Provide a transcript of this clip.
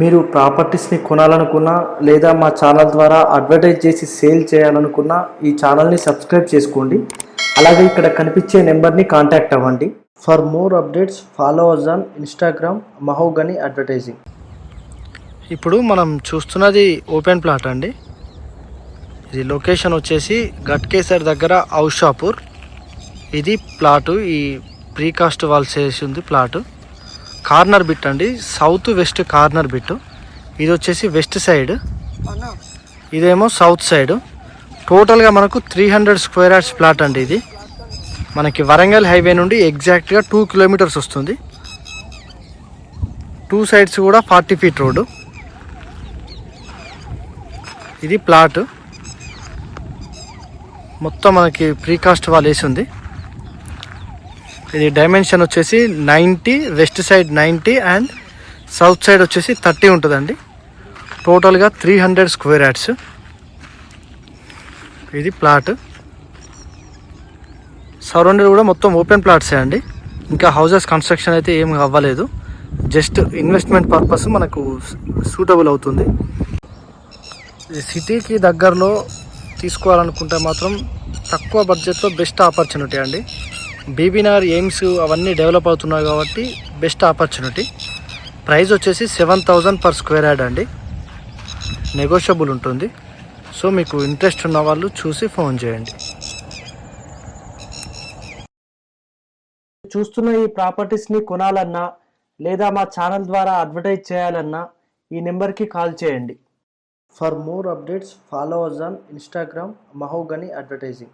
మీరు ప్రాపర్టీస్ని కొనాలనుకున్నా లేదా మా ఛానల్ ద్వారా అడ్వర్టైజ్ చేసి సేల్ చేయాలనుకున్నా ఈ ఛానల్ని సబ్స్క్రైబ్ చేసుకోండి. అలాగే ఇక్కడ కనిపించే నెంబర్ని కాంటాక్ట్ అవ్వండి. For more updates follow us on Instagram Mahogany advertising. ఇప్పుడు మనం చూస్తున్నది ఓపెన్ ప్లాట్ అండి. ఇది లొకేషన్ వచ్చేసి గట్కేసర్ దగ్గర ఔషాపూర్. ఇది ప్లాటు ఈ ప్రీకాస్ట్ వాల్స్ వేసి ఉంది ప్లాటు. కార్నర్ బిట్ అండి. South west corner bit. ఇది వచ్చేసి వెస్ట్ సైడ్. ఇదేమో సౌత్ సైడ్. టోటల్గా మనకు three hundred square yards plot అండి ఇది. మనకి వరంగల్ హైవే నుండి ఎగ్జాక్ట్గా టూ కిలోమీటర్స్ వస్తుంది. టూ సైడ్స్ కూడా ఫార్టీ ఫీట్ రోడ్డు. ఇది ప్లాట్ మొత్తం మనకి ప్రీకాస్ట్ వాళ్ళు వేసి ఉంది. ఇది డైమెన్షన్ వచ్చేసి ninety west side ninety and south side వచ్చేసి థర్టీ ఉంటుందండి. టోటల్గా త్రీ హండ్రెడ్ స్క్వేర్ యాడ్స్ ఇది ప్లాట్ సరౌండెడ్ కూడా మొత్తం ఓపెన్ ప్లాట్సే అండి. ఇంకా హౌసెస్ కన్స్ట్రక్షన్ అయితే ఏం అవ్వలేదు. జస్ట్ ఇన్వెస్ట్మెంట్ పర్పస్ మనకు సూటబుల్ అవుతుంది. సిటీకి దగ్గరలో తీసుకోవాలనుకుంటే మాత్రం తక్కువ బడ్జెట్లో బెస్ట్ ఆపర్చునిటీ అండి. బీబీనగర్ ఎయిమ్స్ అవన్నీ డెవలప్ అవుతున్నాయి కాబట్టి బెస్ట్ ఆపర్చునిటీ. ప్రైస్ వచ్చేసి seven thousand per square yard అండి. నెగోషియబుల్ ఉంటుంది. సో మీకు ఇంట్రెస్ట్ ఉన్న వాళ్ళు చూసి ఫోన్ చేయండి. చూస్తున్న ఈ ప్రాపర్టీస్ని కొనాలన్నా లేదా మా ఛానల్ ద్వారా అడ్వర్టైజ్ చేయాలన్నా ఈ నెంబర్కి కాల్ చేయండి. For more updates follow us on Instagram Mahogany advertising.